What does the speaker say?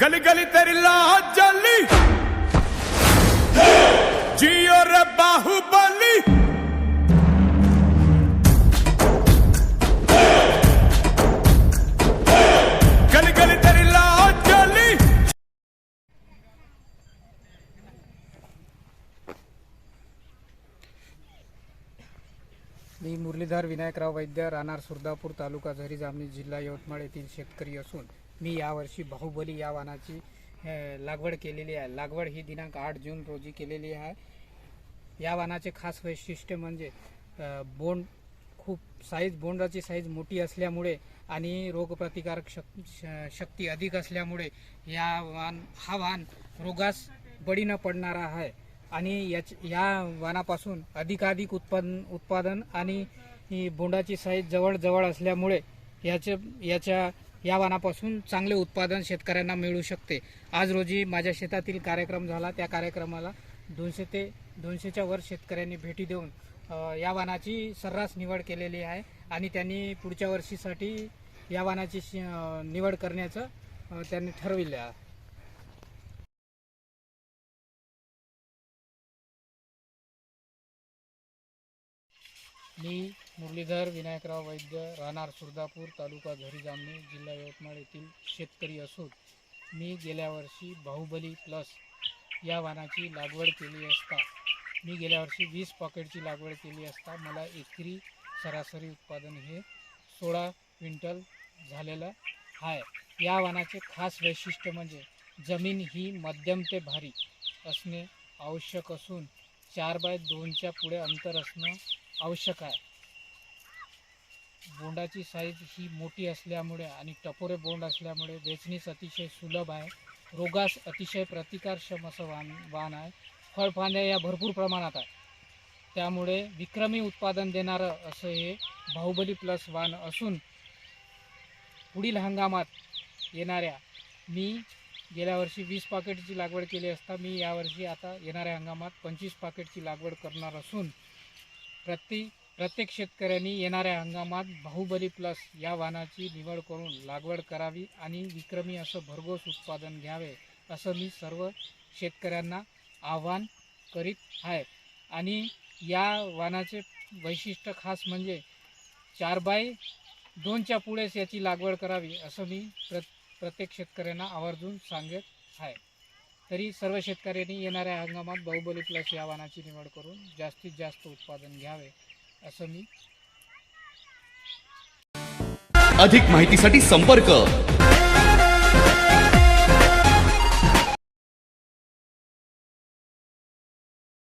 गली गली तेरी लाज जली। जियो रे बाहुबली। गली गली तेरी लाज जली। मी मुरलीधर विनायकराव वैद्य राहणार सुरदापूर तालुका झरी जामणी जिल्हा यवतमाळ येथील शेतकरी असून मी यावर्षी बाहुबली या वाहनाची लागवड केलेली आहे. लागवड ही दिनांक आठ जून रोजी केलेली आहे. या वाहनाचे खास वैशिष्ट्य म्हणजे बोंड खूप साईज बोंडाची साईज मोठी असल्यामुळे आणि रोगप्रतिकारक शक श- शक्ती अधिक असल्यामुळे या वाहन हा वाहन रोगास बळी न पडणारा आहे. आणि याच या वाहनापासून अधिकाधिक उत्पादन उत्पादन आणि बोंडाची साईज जवळजवळ असल्यामुळे याच्या याच्या या वाहनापासून चांगले उत्पादन शेतकऱ्यांना मिळू शकते. आज रोजी माझ्या शेतातील कार्यक्रम झाला. त्या कार्यक्रमाला दोनशे ते दोनशेच्या वर शेतकऱ्यांनी भेटी देऊन या वाणाची सर्रास निवड केलेली आहे आणि त्यांनी पुढच्या वर्षीसाठी या वाहनाची निवड करण्याचं त्यांनी ठरविलं आहे. मी मुरलीधर विनायकराव वैद्य राहणार सुरदापूर तालुका घरी जामणी जिल्हा यवतमाळ येथील शेतकरी असून मी गेल्या वर्षी बाहुबली प्लस या वाहनाची लागवड केली असता मी गेल्या वर्षी वीस पॉकेटची लागवड केली असता मला एकरी सरासरी उत्पादन हे सोळा क्विंटल झालेलं आहे या वाहनाचे खास वैशिष्ट्य म्हणजे जमीन ही मध्यम ते भारी असणे आवश्यक असून चार बाय दोनच्या पुढे अंतर असणं आवश्यक आहे. बोंडाची साईज ही मोठी असल्यामुळे आणि टपोरे बोंड असल्यामुळे वेचणीस अतिशय सुलभ आहे. रोगास अतिशय प्रतिकारक्षम असं वाण वाहन आहे. फळफांद्या या भरपूर प्रमाणात आहे. त्यामुळे विक्रमी उत्पादन देणारं असं हे बाहुबली प्लस वान असून पुढील हंगामात येणाऱ्या मी गेल्या वर्षी वीस पाकेटची लागवड केली असता मी यावर्षी आता येणाऱ्या हंगामात पंचवीस पाकेटची लागवड करणार असून प्रति प्रत्येक शेतकऱ्यांनी येणाऱ्या हंगामात बाहुबली प्लस या वाहनाची निवड करून लागवड करावी आणि विक्रमी असं भरघोस उत्पादन घ्यावे असं मी सर्व शेतकऱ्यांना आव्हान करीत आहे. आणि या वाहनाचे वैशिष्ट्य खास म्हणजे चार बाय दोनच्या पुढेच याची लागवड करावी असं मी प्र प्रत्येक शेतकऱ्यांना आवर्जून सांगत आहे. तरी सर्व शेतकऱ्यांनी येणाऱ्या हंगामात बाहुबली प्लस या वाहनाची निवड करून जास्तीत जास्त उत्पादन घ्यावे असं मी अधिक माहितीसाठी संपर्क